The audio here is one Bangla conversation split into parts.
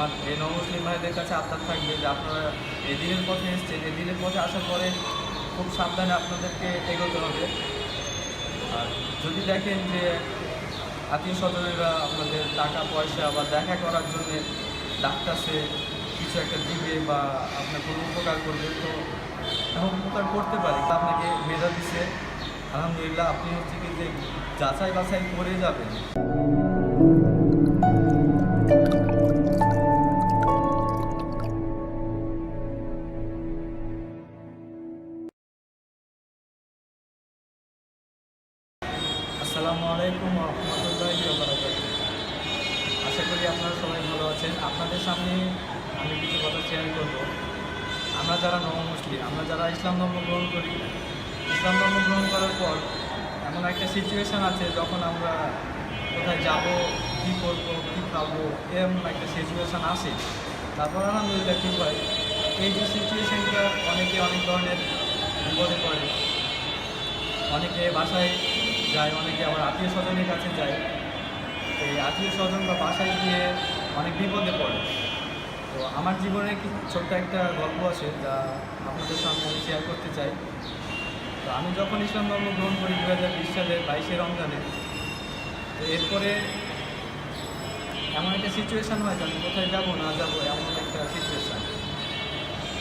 আমার এই নমুসলিম ভাইদের কাছে আবদার থাকবে যে আপনারা এই দিনের পথে এসছেন। এই দিনের পথে আসার পরে খুব সাবধানে আপনাদেরকে এগোতে হবে। আর যদি দেখেন যে আত্মীয় স্বজনেরা আপনাদের টাকা, পয়সা বা দেখা করার জন্য ডাকতেছে, কিছু একটা দিবে বা আপনার কোনো উপকার করবে, তো এখন উপকার করতে পারি। আপনাকে মেধা দিছে। আলহামদুলিল্লাহ, আপনি হচ্ছে কি যে যাচাই বাছাই করে যাবেন। আসসালামু আলাইকুম রহমতুল্লাহি আশা করি আপনারা সবাই ভালো আছেন। আপনাদের সামনে আমি কিছু কথা শেয়ার করব। আমরা যারা নব মুসলিম আমরা যারা ইসলাম ধর্ম গ্রহণ করি, ইসলাম ধর্ম গ্রহণ করার পর এমন একটা সিচুয়েশান আছে যখন আমরা কোথায় যাব, কী করব, কী খাব এরকম একটা সিচুয়েশান আসে। তারপর আলহামদুলিল্লাহ ঠিক হয়? এই যে সিচুয়েশানটা অনেকে অনেক ধরনের বিপদে পড়ে। অনেকে বাসায় যায়, অনেকে আবার আত্মীয় স্বজনের কাছে যায়। এই আত্মীয় স্বজন বা বাসায় গিয়ে অনেক বিপদে পড়ে। তো আমার জীবনে ছোট্ট একটা গল্প আছে যা আপনাদের সামনে আমি শেয়ার করতে চাই। তো আমি যখন ইসলাম ধর্ম গ্রহণ করি দু হাজার বিশ সালের বাইশে রমজানে, তো এরপরে এমন একটা সিচুয়েশান হয় যে আমি কোথায় যাব, না যাব, এমন একটা সিচুয়েশান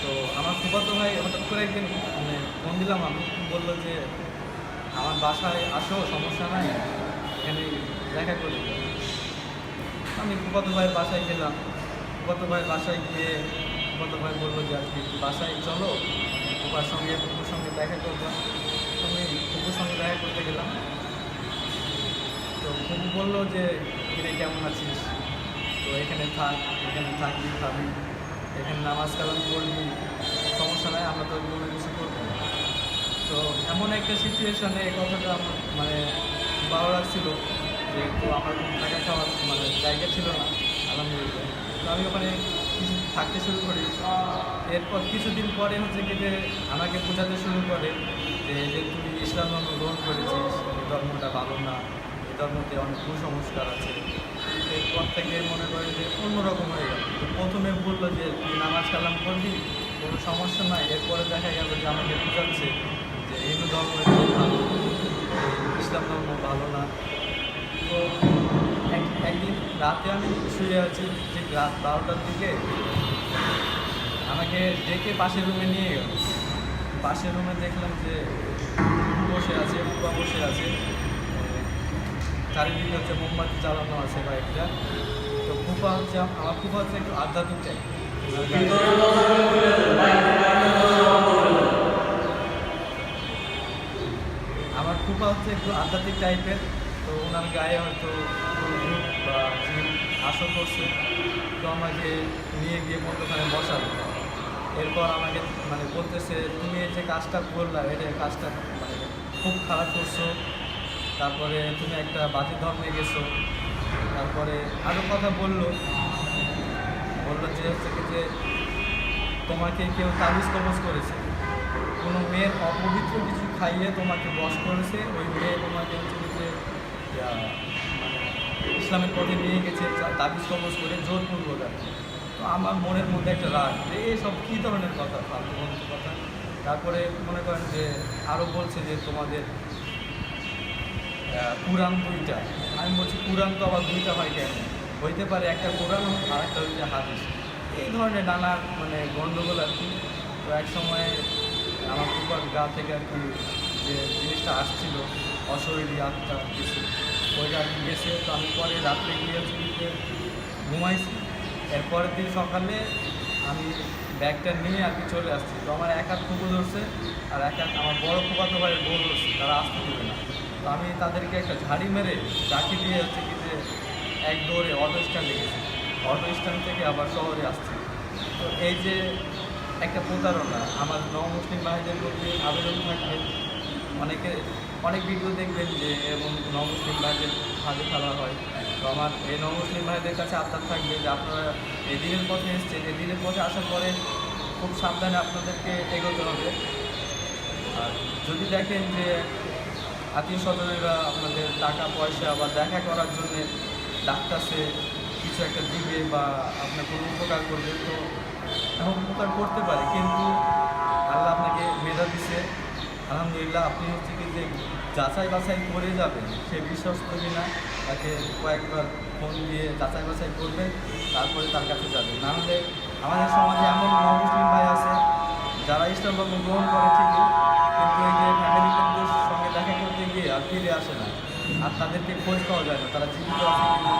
তো আমার ফুফাতো ভাই হঠাৎ করে একদিন মানে ফোন দিলাম আমি, বলল যে আমার বাসায় আসো সমস্যা নাই। এখানে দেখা করি আমি ফুফাতো ভাইয়ের বাসায় গেলাম। ফুফাতো ভাইয়ের বাসায় গিয়ে ফুফাতো ভাই বলল যে, আজকে বাসায় চলো। ফুফার সঙ্গে ফুপুর সঙ্গে দেখা তো আমি ফুপুর সঙ্গে দেখা করতে গেলাম। তো ফুপু বলল যে, কিরে, কেমন আছিস? তো এখানে থাক, এখানে থাকবি খাবি। এখানে নামাজ কালাম করবি সমস্যা নাই, আমরা তো কোনো কিছু করব। এমন একটা সিচুয়েশনে এই কথাটা আমার মানে ভালো লাগছিল যে তো আমার থাকা খাওয়ার মানে জায়গা ছিল না, আলহামদুলিল্লাহ। তো আমি ওখানে কিছু থাকতে শুরু করি। এরপর কিছুদিন পরে হচ্ছে কি যে আমাকে বোঝাতে শুরু করে যে যে তুমি ইসলাম ধর্ম গ্রহণ করেছিস, এই ধর্মটা ভালো না, এই ধর্মতে অনেক কুসংস্কার আছে। এরপর থেকে মনে করে যে অন্যরকম হয়ে গেল। প্রথমে বলল যে, তুই নামাজ কালাম করবি, কোনো সমস্যা নাই। এরপরে দেখা গেল যে আমাকে বোঝাচ্ছে রাতে আমি শুয়ে আছি, ঠিক রাত বারোটার দিকে। আমাকে ডেকে পাশের রুমে নিয়ে গেল। পাশের রুমে দেখলাম যে বসে আছে বুবা বসে আছে। চারিদিকে হচ্ছে মোমবাতি চালানো আছে কয়েকটা। তো ফুপা হচ্ছে আমার ফুপা হচ্ছে একটু আধ্যাত্মিক টাইপ আমার ফুপা হচ্ছে একটু আধ্যাত্মিক টাইপের তো ওনার গায়ে হয়তো বা আসর করছে তো আমাকে নিয়ে গিয়ে মধ্যখানে বসালো। এরপর আমাকে মানে বলতেছে, তুমি এই যে কাজটা করলা এটা কাজটা মানে খুব খারাপ করছ। তারপরে তুমি একটা বাজে ধর্মে গেছো তারপরে আরও কথা বলল। বলল যে হচ্ছে যে, তোমাকে কেউ তাবিজ কবজ করেছে। কোনো মেয়ের অপবিত্র কিছু খাইয়ে তোমাকে বশ করেছে। ওই মেয়ে তোমাকে হচ্ছে কি যে ইয়া, মানে ইসলামের পথে নিয়ে গেছে তাবিজ কবজ করে জোরপূর্বক আর। তো আমার মনের মধ্যে একটা রাগ যে এইসব কী ধরনের কথা, ফালতু কথা? তারপরে মনে করেন যে আরও বলছে যে তোমাদের কোরআন দুইটা। আমি বলছি, কোরআন তো আবার দুইটা হয় কেন? হইতে পারে একটা কোরআন আর একটা হচ্ছে হাদিস। এই ধরনের নানা মানে গণ্ডগোল আর কি। তো এক সময় আমার কুপার গা থেকে আর কি যে জিনিসটা আসছিল, অশরীরী আত্মা কিছু। গেছে আমি পরে রাত্রে গিয়ে ঘুমাইছি। এরপরের দিন সকালে আমি ব্যাগটা নিয়ে আর কি চলে আসছি। তো আমার এক হাত কুকুর ধরছে আর এক হাত আমার বড় ফুপাতো ভাইয়ের বউ ধরছে, তারা আসতে দেবে না। তো আমি তাদেরকে একটা ঝাড়ি মেরে চাকি দিয়ে হচ্ছে কি যে এক দৌড়ে অটো স্ট্যান্ডে গেছি। অটো স্ট্যান্ড থেকে আবার শহরে আসছি। তো এই যে একটা প্রতারণা, আমার নব মুসলিম ভাইদের প্রতি আবেদন থাকবে অনেকে অনেক ভিডিও দেখবেন যে এবং নব মুসলিম ভাইদের ভাগে খেলা হয়। তো আমার এই নব মুসলিম ভাইদের কাছে আবদার থাকবে যে আপনারা এই দিনের পথে এসছেন। এই দিনের পথে আসার পরে খুব সাবধানে আপনাদেরকে এগোতে হবে। আর যদি দেখেন যে আত্মীয় স্বজনেরা আপনাদের টাকা, পয়সা বা দেখা করার জন্য ডাকতেছে কিছু কিছু একটা দিবে বা আপনার কোনো উপকার করবে, তো এখন উপকার করতে পারে। কিন্তু আল্লাহ আপনাকে মেধা দিছে। আলহামদুলিল্লাহ আপনি হচ্ছে যে যাচাই বাছাই করে যাবে, সে বিশ্বাস বিশ্বস্ত কিনা, তাকে কয়েকবার ফোন দিয়ে যাচাই বাছাই করবে, তারপরে তার কাছে যাবে। না হলে আমাদের সমাজে এমন মুসলিম ভাই আছে, যারা ইসলাম ধর্ম গ্রহণ করে ঠিকই, কিন্তু এই যে ফ্যামিলি মেম্বারদের সঙ্গে দেখা করতে গিয়ে আর ফিরে আসে না, আর তাদেরকে খোঁজ পাওয়া যায় না, তারা জীবিত আছে কিনা।